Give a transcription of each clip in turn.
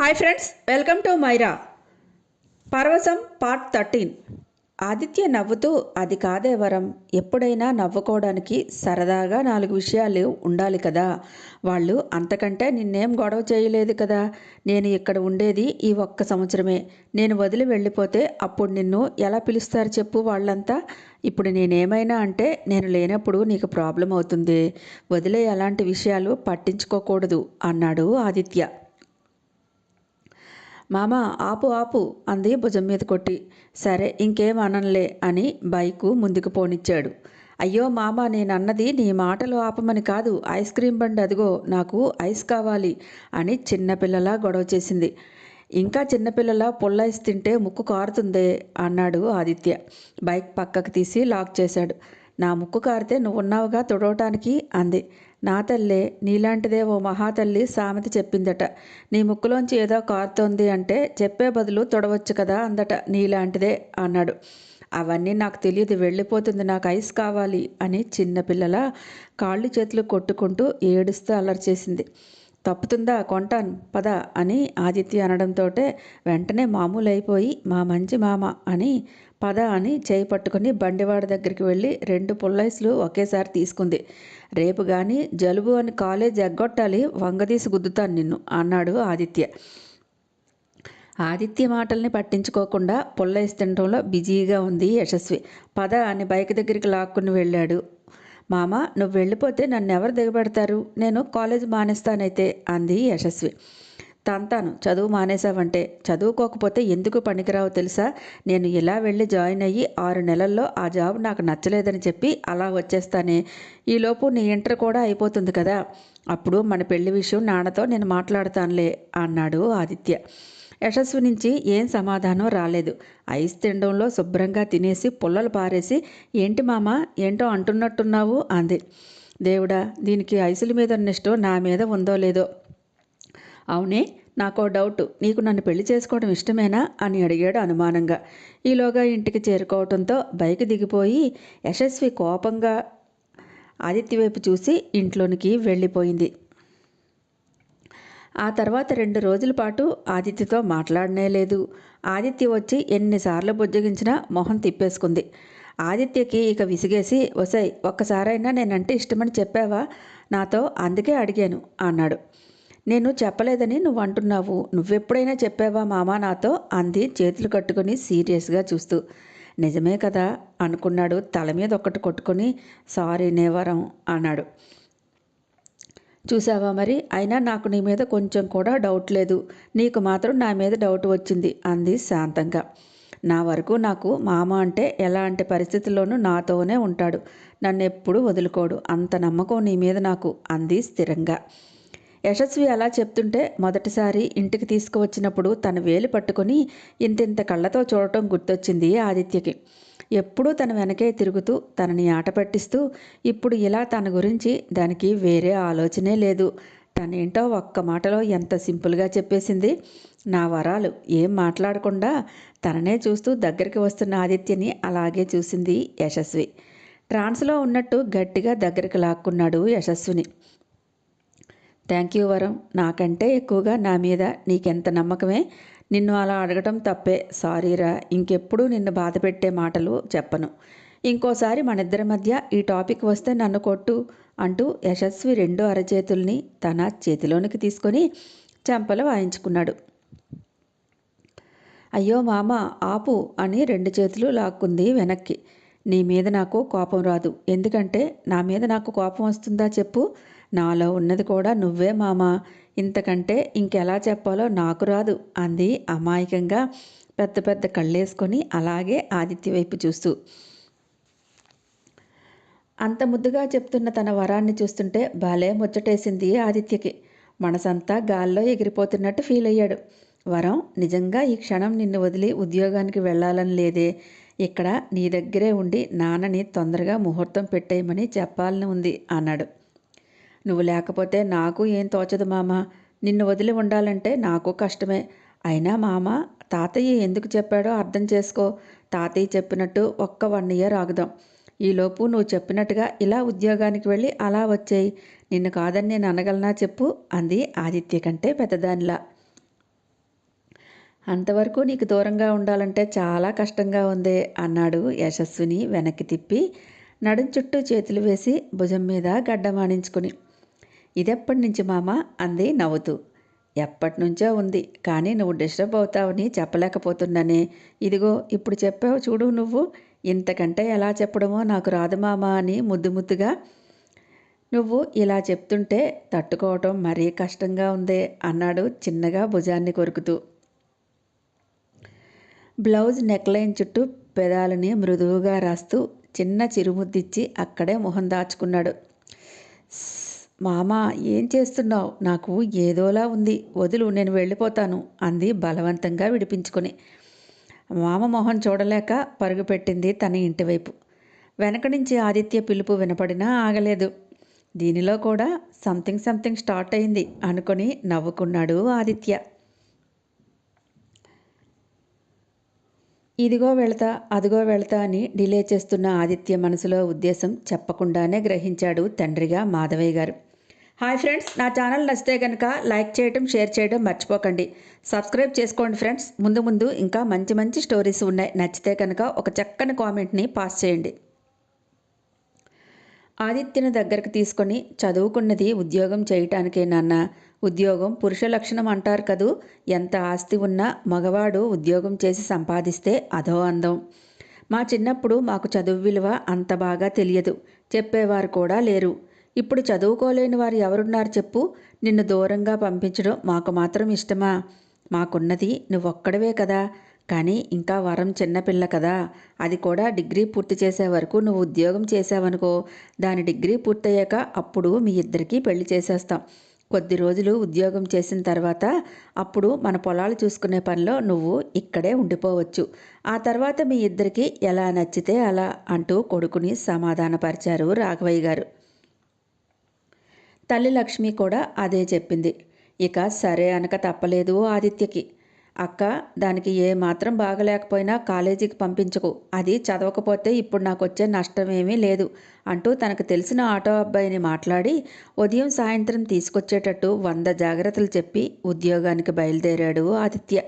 Hi friends welcome to Maira. పర్వసం part thirteen. Aditya నవ్వుతూ అది కాదే వరం. ఎప్పుడైనా నవ్వుకోవడానికి సరదాగా నాలుగు విషయాలు ఉండాలి కదా. వాళ్ళు అంతకంటే నిన్నేం గొడవ చేయలేదు కదా. నేను ఇక్కడ ఉండేది ఈ ఒక్క సంవత్సరమే. నేను వదిలి వెళ్ళిపోతే అప్పుడు నిన్ను ఎలా పిలుస్తారు చెప్పు వాళ్ళంతా? ఇప్పుడు నేనేమైనా అంటే నేను లేనప్పుడు నీకు ప్రాబ్లం అవుతుంది. వదిలే అలాంటి విషయాలు పట్టించుకోకూడదు అన్నాడు ఆదిత్య. మామ ఆపు ఆపు అంది భుజం మీద కొట్టి. సరే ఇంకేం అననులే అని బైకు ముందుకు పోనిచ్చాడు. అయ్యో మామ నేను అన్నది నీ మాటలు ఆపమని కాదు. ఐస్ క్రీమ్ బండి అదిగో నాకు ఐస్ కావాలి అని చిన్నపిల్లలా గొడవ చేసింది. ఇంకా చిన్నపిల్లల పుల్ల ఐస్ తింటే ముక్కు కారుతుందే అన్నాడు ఆదిత్య. బైక్ పక్కకు తీసి లాక్ చేశాడు. నా ముక్కు కారితే నువ్వున్నావుగా తుడవటానికి అంది. నా తల్లే నీలాంటిదే ఓ మహాతల్లి సామెత చెప్పిందట. నీ ముక్కులోంచి ఏదో కారుతోంది అంటే చెప్పే బదులు తొడవచ్చు కదా అందట నీలాంటిదే అన్నాడు. అవన్నీ నాకు తెలియదు వెళ్ళిపోతుంది నాకు ఐస్ కావాలి అని చిన్నపిల్లల కాళ్ళు చేతులు కొట్టుకుంటూ ఏడుస్తూ అల్లరి చేసింది. తప్పుతుందా? కొంటాను పద అని ఆదిత్య అనడంతో వెంటనే మామూలు అయిపోయి మా మంచి మామ అని పద అని చేయి పట్టుకుని బండివాడ దగ్గరికి వెళ్ళి రెండు పుల్లైస్లు ఒకేసారి తీసుకుంది. రేపు కానీ జలుబు అని కాలేజ్ ఎగ్గొట్టాలి వంగదీసి గుద్దుతాను నిన్ను అన్నాడు ఆదిత్య. ఆదిత్య మాటల్ని పట్టించుకోకుండా పుల్లైస్ తినడంలో బిజీగా ఉంది యశస్వి. పద అని బైక్ దగ్గరికి లాక్కుని వెళ్ళాడు. మామ నువ్వు వెళ్ళిపోతే నన్ను ఎవరు దిగబెడతారు? నేను కాలేజ్ మానేస్తానైతే అంది యశస్వి. తంతాను. చదువు మానేశావంటే చదువుకోకపోతే ఎందుకు పనికిరావు తెలుసా? నేను ఇలా వెళ్ళి జాయిన్ అయ్యి ఆరు నెలల్లో ఆ జాబ్ నాకు నచ్చలేదని చెప్పి అలా వచ్చేస్తానే. ఈలోపు నీ ఇంటర్ కూడా అయిపోతుంది కదా. అప్పుడు మన పెళ్ళి విషయం నాన్నతో నేను మాట్లాడతానులే అన్నాడు ఆదిత్య. యశస్వి నుంచి ఏం సమాధానం రాలేదు. ఐస్ తినడంలో శుభ్రంగా తినేసి పుల్లలు పారేసి ఏంటి మామ ఏంటో అంటున్నట్టున్నావు? అంది. దేవుడా దీనికి ఐసుల మీద ఇష్టం నా మీద ఉందో లేదో అవునే నాకో డౌట్. నీకు నన్ను పెళ్ళి చేసుకోవడం ఇష్టమేనా? అని అడిగాడు అనుమానంగా. ఈలోగా ఇంటికి చేరుకోవడంతో బైక్ దిగిపోయి యశస్వి కోపంగా ఆదిత్య వైపు చూసి ఇంట్లోనికి వెళ్ళిపోయింది. ఆ తర్వాత రెండు రోజుల పాటు ఆదిత్యతో మాట్లాడనే లేదు. ఆదిత్య వచ్చి ఎన్నిసార్లు బుజ్జగించినా మొహం తిప్పేసుకుంది. ఆదిత్యకి ఇక విసిగేసి వసై ఒక్కసారైనా నేనంటే ఇష్టమని చెప్పావా? నాతో అందుకే అడిగాను అన్నాడు. నేను చెప్పలేదని నువ్వు అంటున్నావు నువ్వెప్పుడైనా చెప్పావా మామా నాతో? అంది చేతులు కట్టుకుని సీరియస్గా చూస్తూ. నిజమే కదా అనుకున్నాడు తల మీద ఒక్కటి కొట్టుకొని. సారీ నేవరం అన్నాడు. చూసావా మరి? అయినా నాకు నీ మీద కొంచెం కూడా డౌట్ లేదు. నీకు మాత్రం నా మీద డౌట్ వచ్చింది అంది శాంతంగా. నా వరకు నాకు మామ అంటే ఎలాంటి పరిస్థితుల్లోనూ నాతోనే ఉంటాడు. నన్ను ఎప్పుడూ వదులుకోడు. అంత నమ్మకం నీ మీద నాకు అంది స్థిరంగా. యశస్వి అలా చెప్తుంటే మొదటిసారి ఇంటికి తీసుకువచ్చినప్పుడు తన వేలు పట్టుకొని ఇంతింత కళ్ళతో చూడటం గుర్తొచ్చింది ఆదిత్యకి. ఎప్పుడూ తన వెనకే తిరుగుతూ తనని ఆట పట్టిస్తూ ఇప్పుడు ఇలా తన గురించి దానికి వేరే ఆలోచనే లేదు. తనేంటో ఒక్క మాటలో ఎంత సింపుల్గా చెప్పేసింది. నా వరాలు ఏం మాట్లాడకుండా తననే చూస్తూ దగ్గరికి వస్తున్న ఆదిత్యని అలాగే చూసింది యశస్వి. ట్రాన్స్లో ఉన్నట్టు గట్టిగా దగ్గరికి లాక్కున్నాడు యశస్విని. థ్యాంక్ యూ వరం నాకంటే ఎక్కువగా నా మీద నీకెంత నమ్మకమే? నిన్ను అలా అడగటం తప్పే. సారీరా ఇంకెప్పుడు నిన్ను బాధ పెట్టే మాటలు చెప్పను. ఇంకోసారి మనిద్దరి మధ్య ఈ టాపిక్ వస్తే నన్ను కొట్టు అంటూ యశస్వి రెండు అరచేతుల్ని తన చేతిలోనికి తీసుకొని చెంపలు వాయించుకున్నాడు. అయ్యో మామ ఆపు అని రెండు చేతులు లాక్కుంది వెనక్కి. నీ మీద నాకు కోపం రాదు. ఎందుకంటే నా మీద నాకు కోపం వస్తుందా చెప్పు. నాలో ఉన్నది కూడా నువ్వే మామ. ఇంతకంటే ఇంకెలా చెప్పాలో నాకు రాదు అంది అమాయకంగా పెద్ద పెద్ద కళ్ళేసుకొని అలాగే ఆదిత్య వైపు చూస్తూ. అంత ముద్దుగా చెప్తున్న తన వరాన్ని చూస్తుంటే భలే ముచ్చటేసింది ఆదిత్యకి. మనసంతా గాల్లో ఎగిరిపోతున్నట్టు ఫీల్ అయ్యాడు వరం నిజంగా ఈ క్షణం నిన్ను వదిలి ఉద్యోగానికి వెళ్ళాలని లేదే. ఇక్కడ నీ దగ్గరే ఉండి నాన్నని తొందరగా ముహూర్తం పెట్టేయమని చెప్పాలని ఉంది అన్నాడు. నువ్వు లేకపోతే నాకు ఏం తోచదు మామ. నిన్ను వదిలి ఉండాలంటే నాకు కష్టమే. అయినా మామ తాతయ్య ఎందుకు చెప్పాడో అర్థం చేసుకో. తాతయ్య చెప్పినట్టు ఒక్క వన్ ఇయర్ ఆగుదాం. ఈలోపు నువ్వు చెప్పినట్టుగా ఇలా ఉద్యోగానికి వెళ్ళి అలా వచ్చేయి. నిన్ను కాదని నేను అనగలనా చెప్పు అంది ఆదిత్య కంటే పెద్దదానిలా. అంతవరకు నీకు దూరంగా ఉండాలంటే చాలా కష్టంగా ఉంది అన్నాడు యశస్విని వెనక్కి తిప్పి. నడుం చుట్టూ చేతులు వేసి భుజం మీద గడ్డమానించుకుని ఇదెప్పటి నుంచి మామ? అంది నవ్వుతూ. ఎప్పటి నుంచో ఉంది కానీ నువ్వు డిస్టర్బ్ అవుతావని చెప్పలేకపోతున్నానే. ఇదిగో ఇప్పుడు చెప్పావు చూడు నువ్వు. ఇంతకంటే ఎలా చెప్పడమో నాకు రాదు మామ అని ముద్దు ముద్దుగా. నువ్వు ఇలా చెప్తుంటే తట్టుకోవటం మరీ కష్టంగా ఉందే అన్నాడు చిన్నగా భుజాన్ని కొరుకుతూ. బ్లౌజ్ నెక్లైన్ చుట్టూ పెదాలని మృదువుగా రాస్తూ చిన్న చిరుముద్దిచ్చి అక్కడే మొహం దాచుకున్నాడు. మామ ఏం చేస్తున్నావు? నాకు ఏదోలా ఉంది. వదులు నేను వెళ్ళిపోతాను అంది బలవంతంగా విడిపించుకొని. మామ మొహం చూడలేక పరుగుపెట్టింది తన ఇంటివైపు. వెనక నుంచి ఆదిత్య పిలుపు వినపడినా ఆగలేదు. దీనిలో కూడా సంథింగ్ సంథింగ్ స్టార్ట్ అయింది అనుకొని నవ్వుకున్నాడు ఆదిత్య. ఇదిగో వెళతా అదిగో వెళతా అని డిలే చేస్తున్న ఆదిత్య మనసులో ఉద్దేశం చెప్పకుండానే గ్రహించాడు తండ్రిగా మాధవయ్య గారు. హాయ్ ఫ్రెండ్స్ నా ఛానల్ నచ్చితే కనుక లైక్ చేయడం షేర్ చేయడం మర్చిపోకండి. సబ్స్క్రైబ్ చేసుకోండి ఫ్రెండ్స్. ముందు ముందు ఇంకా మంచి మంచి స్టోరీస్ ఉన్నాయి. నచ్చితే కనుక ఒక చక్కని కామెంట్ని పాస్ చేయండి. ఆదిత్యను దగ్గరకు తీసుకొని చదువుకున్నది ఉద్యోగం చేయటానికే నాన్న. ఉద్యోగం పురుష లక్షణం అంటారు కదూ. ఎంత ఆస్తి ఉన్నా మగవాడు ఉద్యోగం చేసి సంపాదిస్తే అదో అందం. మా చిన్నప్పుడు మాకు చదువు విలువ అంత బాగా తెలియదు. చెప్పేవారు కూడా లేరు. ఇప్పుడు చదువుకోలేని వారు ఎవరున్నారు చెప్పు. నిన్ను దూరంగా పంపించడం మాకు మాత్రం ఇష్టమా? మాకున్నది నువ్వొక్కడవే కదా. కానీ ఇంకా వరం చిన్నపిల్ల కదా. అది కూడా డిగ్రీ పూర్తి చేసే వరకు నువ్వు ఉద్యోగం చేసావనుకో దాని డిగ్రీ పూర్తయ్యాక అప్పుడు మీ ఇద్దరికీ పెళ్ళి చేసేస్తాం. కొద్ది రోజులు ఉద్యోగం చేసిన తర్వాత అప్పుడు మన పొలాలు చూసుకునే పనిలో నువ్వు ఇక్కడే ఉండిపోవచ్చు. ఆ తర్వాత మీ ఇద్దరికి ఎలా నచ్చితే అలా అంటూ కొడుకుని సమాధానపరిచారు రాఘవయ్య గారు. తల్లి లక్ష్మి కూడా అదే చెప్పింది. ఇక సరే అనక తప్పలేదు ఆదిత్యకి. అక్క దానికి ఏ మాత్రం బాగలేకపోయినా కాలేజీకి పంపించకు. అది చదవకపోతే ఇప్పుడు నాకు వచ్చే నష్టమేమీ లేదు అంటూ తనకు తెలిసిన ఆటో అబ్బాయిని మాట్లాడి ఉదయం సాయంత్రం తీసుకొచ్చేటట్టు వంద జాగ్రత్తలు చెప్పి ఉద్యోగానికి బయలుదేరాడు ఆదిత్య.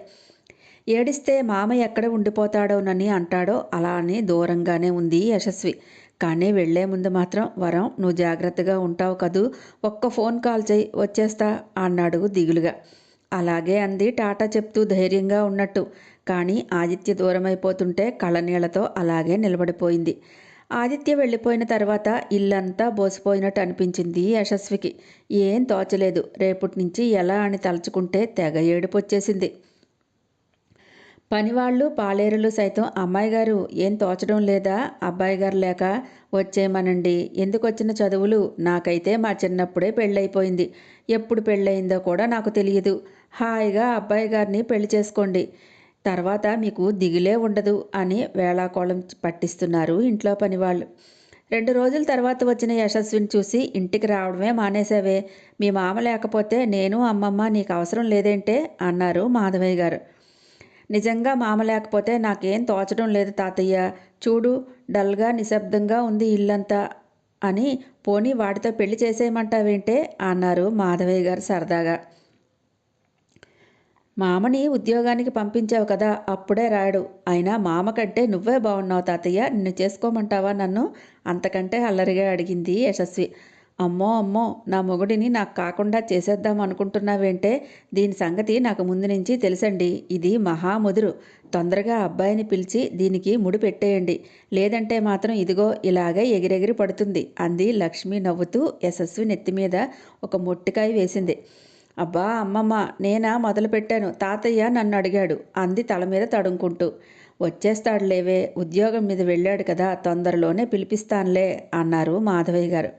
ఏడిస్తే మామ ఎక్కడ ఉండిపోతాడోనని అంటాడో అలా అని దూరంగానే ఉంది యశస్వి. కానీ వెళ్ళే ముందు మాత్రం వరం నువ్వు జాగ్రత్తగా ఉంటావు కదూ ఒక్క ఫోన్ కాల్ చేయి వచ్చేస్తా అన్నాడు దిగులుగా. అలాగే అంది టాటా చెప్తూ ధైర్యంగా ఉన్నట్టు. కానీ ఆదిత్య దూరమైపోతుంటే కళ్ళనీళ్ళతో అలాగే నిలబడిపోయింది. ఆదిత్య వెళ్ళిపోయిన తర్వాత ఇల్లంతా బోసిపోయినట్టు అనిపించింది యశస్వికి. ఏం తోచలేదు. రేపటి నుంచి ఎలా అని తలుచుకుంటే తెగ ఏడుపొచ్చేసింది. పనివాళ్ళు పాలేరులు సైతం అమ్మాయి గారు ఏం తోచడం లేదా అబ్బాయి గారు లేక వచ్చేయమనండి. ఎందుకు వచ్చిన చదువులు నాకైతే మా చిన్నప్పుడే పెళ్ళైపోయింది ఎప్పుడు పెళ్ళయిందో కూడా నాకు తెలియదు. హాయిగా అబ్బాయి గారిని పెళ్ళి చేసుకోండి. తర్వాత మీకు దిగులే ఉండదు అని వేళాకోళం పట్టిస్తున్నారు ఇంట్లో పనివాళ్ళు. రెండు రోజుల తర్వాత వచ్చిన యశస్విని చూసి ఇంటికి రావడమే మానేశావే. మీ మామ లేకపోతే నేను అమ్మమ్మ నీకు అవసరం లేదేంటే? అన్నారు మాధవయ్య గారు. నిజంగా మామ లేకపోతే నాకేం తోచడం లేదు తాతయ్య. చూడు డల్గా నిశ్శబ్దంగా ఉంది ఇల్లంతా అని పోనీ వాడితో పెళ్ళి చేసేయమంటావేంటే? అన్నారు మాధవయ్య గారు సరదాగా. మామని ఉద్యోగానికి పంపించావు కదా అప్పుడే రాడు అయినా మామ కంటే నువ్వే బాగున్నావు తాతయ్య నిన్ను చేసుకోమంటావా నన్ను? అంతకంటే అల్లరిగా అడిగింది యశస్వి. అమ్మో అమ్మో నా మొగుడిని నాకు కాకుండా చేసేద్దాం అనుకుంటున్నావేంటే దీని సంగతి నాకు ముందు నుంచి తెలుసండి. ఇది మహాముదురు తొందరగా అబ్బాయిని పిలిచి దీనికి ముడి పెట్టేయండి. లేదంటే మాత్రం ఇదిగో ఇలాగే ఎగిరెగిరి పడుతుంది అంది లక్ష్మి నవ్వుతూ యశస్వి నెత్తి మీద ఒక మొట్టికాయ వేసింది. అబ్బా అమ్మమ్మ నేనా మొదలుపెట్టాను తాతయ్య నన్ను అడిగాడు అంది తల మీద తడుముకుంటూ. వచ్చేస్తాడులేవే ఉద్యోగం మీద వెళ్ళాడు కదా తొందరలోనే పిలిపిస్తానులే అన్నారు మాధవయ్య గారు.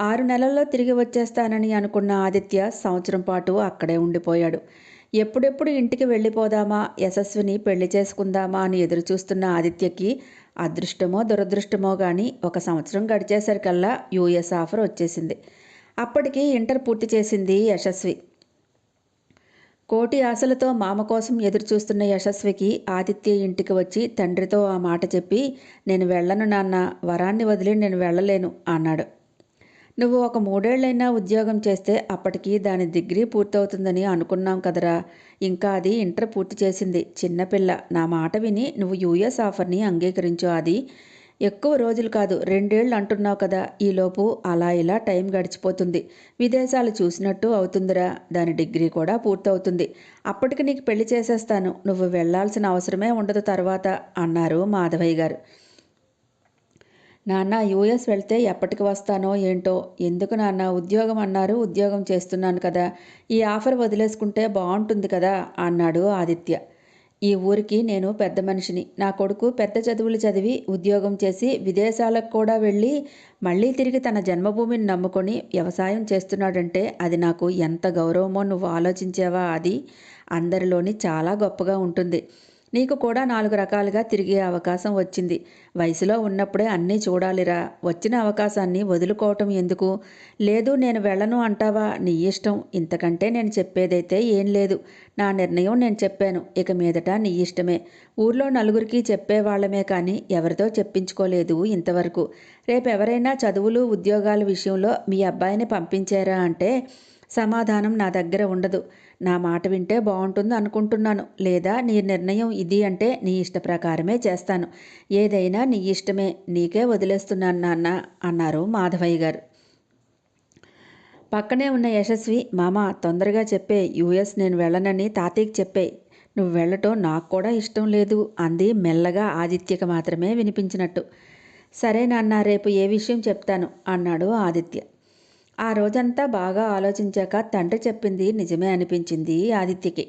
ఆరు నెలల్లో తిరిగి వచ్చేస్తానని అనుకున్న ఆదిత్య సంవత్సరం పాటు అక్కడే ఉండిపోయాడు. ఎప్పుడెప్పుడు ఇంటికి వెళ్ళిపోదామా యశస్విని పెళ్ళి చేసుకుందామా అని ఎదురుచూస్తున్న ఆదిత్యకి అదృష్టమో దురదృష్టమో కానీ ఒక సంవత్సరం గడిచేసరికల్లా యూఎస్ ఆఫర్ వచ్చేసింది. అప్పటికి ఇంటర్ పూర్తి చేసింది యశస్వి. కోటి ఆశలతో మామ కోసం ఎదురుచూస్తున్న యశస్వికి ఆదిత్య ఇంటికి వచ్చి తండ్రితో ఆ మాట చెప్పి నేను వెళ్ళను నాన్న వరాన్ని వదిలి నేను వెళ్ళలేను అన్నాడు. నువ్వు ఒక మూడేళ్ళైనా ఉద్యోగం చేస్తే అప్పటికి దాని డిగ్రీ పూర్తవుతుందని అనుకున్నాం కదరా. ఇంకా అది ఇంటర్ పూర్తి చేసింది. చిన్నపిల్ల నా మాట విని నువ్వు యూఎస్ ఆఫర్ని అంగీకరించు అది ఎక్కువ రోజులు కాదు రెండేళ్ళు అంటున్నావు కదా. ఈలోపు అలా ఇలా టైం గడిచిపోతుంది. విదేశాలు చూసినట్టు అవుతుందిరా. దాని డిగ్రీ కూడా పూర్తవుతుంది. అప్పటికి నీకు పెళ్ళి చేసేస్తాను. నువ్వు వెళ్ళాల్సిన అవసరమే ఉండదు తర్వాత అన్నారు మాధవయ్య గారు. నాన్న యూఎస్ వెళ్తే ఎప్పటికి వస్తానో ఏంటో? ఎందుకు నాన్న? ఉద్యోగం అన్నారు ఉద్యోగం చేస్తున్నాను కదా. ఈ ఆఫర్ వదిలేసుకుంటే బాగుంటుంది కదా? అన్నాడు ఆదిత్య. ఈ ఊరికి నేను పెద్ద మనిషిని. నా కొడుకు పెద్ద చదువులు చదివి ఉద్యోగం చేసి విదేశాలకు కూడా వెళ్ళి మళ్ళీ తిరిగి తన జన్మభూమిని నమ్ముకొని వ్యవసాయం చేస్తున్నాడంటే అది నాకు ఎంత గౌరవమో నువ్వు ఆలోచించావా అది అందరిలోని చాలా గొప్పగా ఉంటుంది. నీకు కూడా నాలుగు రకాలుగా తిరిగే అవకాశం వచ్చింది. వయసులో ఉన్నప్పుడే అన్నీ చూడాలిరా. వచ్చిన అవకాశాన్ని వదులుకోవటం ఎందుకు? లేదు నేను వెళ్ళను అంటావా? నీ ఇష్టం. ఇంతకంటే నేను చెప్పేదైతే ఏం లేదు. నా నిర్ణయం నేను చెప్పాను. ఇక మీదట నీ ఇష్టమే. ఊర్లో నలుగురికి చెప్పేవాళ్ళమే కానీ ఎవరితో చెప్పించుకోలేదు ఇంతవరకు. రేపు ఎవరైనా చదువులు ఉద్యోగాల విషయంలో మీ అబ్బాయిని పంపించారా అంటే సమాధానం నా దగ్గర ఉండదు. నా మాట వింటే బాగుంటుంది అనుకుంటున్నాను. లేదా నీ నిర్ణయం ఇది అంటే నీ ఇష్ట ప్రకారమే చేస్తాను. ఏదైనా నీ ఇష్టమే నీకే వదిలేస్తున్నాను నాన్న అన్నారు మాధవయ్య గారు. పక్కనే ఉన్న యశస్వి మామ తొందరగా చెప్పే యూఎస్ నేను వెళ్ళనని తాతయ్యకి చెప్పే నువ్వు వెళ్ళటం నాకు కూడా ఇష్టం లేదు అంది మెల్లగా ఆదిత్యకి మాత్రమే వినిపించినట్టు. సరే నాన్న రేపు ఏ విషయం చెప్తాను అన్నాడు ఆదిత్య. ఆ రోజంతా బాగా ఆలోచించాక తండ్రి చెప్పింది నిజమే అనిపించింది ఆదిత్యకి.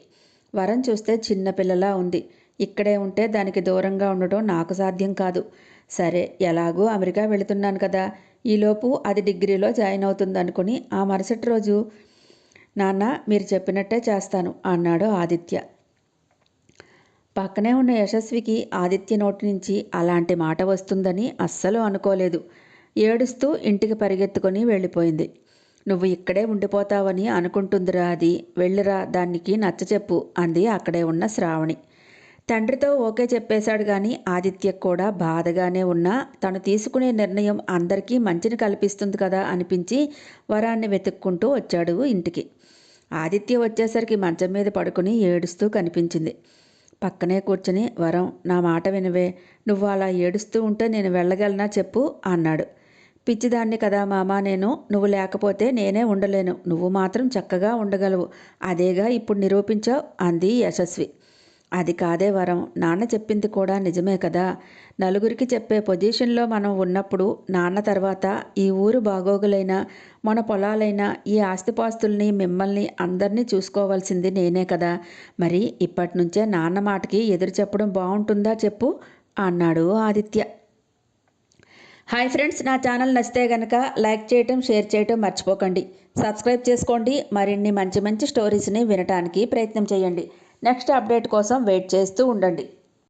వరం చూస్తే చిన్నపిల్లలా ఉంది. ఇక్కడే ఉంటే దానికి దూరంగా ఉండటం నాకు సాధ్యం కాదు. సరే ఎలాగూ అమెరికా వెళుతున్నాను కదా. ఈలోపు అది డిగ్రీలో జాయిన్ అవుతుంది అనుకుని ఆ మరుసటి రోజు నాన్న మీరు చెప్పినట్టే చేస్తాను అన్నాడు ఆదిత్య. పక్కనే ఉన్న యశస్వికి ఆదిత్య నోటి నుంచి అలాంటి మాట వస్తుందని అస్సలు అనుకోలేదు. ఏడుస్తూ ఇంటికి పరిగెత్తుకొని వెళ్ళిపోయింది. నువ్వు ఇక్కడే ఉండిపోతావని అనుకుంటుందిరా అది వెళ్ళిరా దానికి నచ్చచెప్పు అంది అక్కడే ఉన్న శ్రావణి. తండ్రితో ఓకే చెప్పేశాడు కానీ ఆదిత్యకు కూడా బాధగానే ఉన్నా తను తీసుకునే నిర్ణయం అందరికీ మంచిని కల్పిస్తుంది కదా అనిపించి వరాన్ని వెతుక్కుంటూ వచ్చాడు ఇంటికి. ఆదిత్య వచ్చేసరికి మంచం మీద పడుకుని ఏడుస్తూ కనిపించింది. పక్కనే కూర్చుని వరం నా మాట వినవే. నువ్వు అలా ఏడుస్తూ ఉంటే నేను వెళ్ళగలనా చెప్పు అన్నాడు. పిచ్చిదాన్ని కదా మామా నేను. నువ్వు లేకపోతే నేనే ఉండలేను. నువ్వు మాత్రం చక్కగా ఉండగలవు. అదేగా ఇప్పుడు నిరూపించావు అంది యశస్వి. అది కాదే వరం. నాన్న చెప్పింది కూడా నిజమే కదా. నలుగురికి చెప్పే పొజిషన్లో మనం ఉన్నప్పుడు నాన్న తర్వాత ఈ ఊరు బాగోగులైనా మన పొలాలైనా ఈ ఆస్తిపాస్తుల్ని మిమ్మల్ని అందరినీ చూసుకోవాల్సింది నేనే కదా. మరి ఇప్పటి నుంచే నాన్న మాటకి ఎదురు చెప్పడం బాగుంటుందా చెప్పు అన్నాడు ఆదిత్య. హాయ్ ఫ్రెండ్స్ నా ఛానల్ నచ్చితే కనుక లైక్ చేయటం షేర్ చేయటం మర్చిపోకండి. సబ్స్క్రైబ్ చేసుకోండి. మరిన్ని మంచి మంచి స్టోరీస్ని వినటానికి ప్రయత్నం చేయండి. నెక్స్ట్ అప్డేట్ కోసం వెయిట్ చేస్తూ ఉండండి.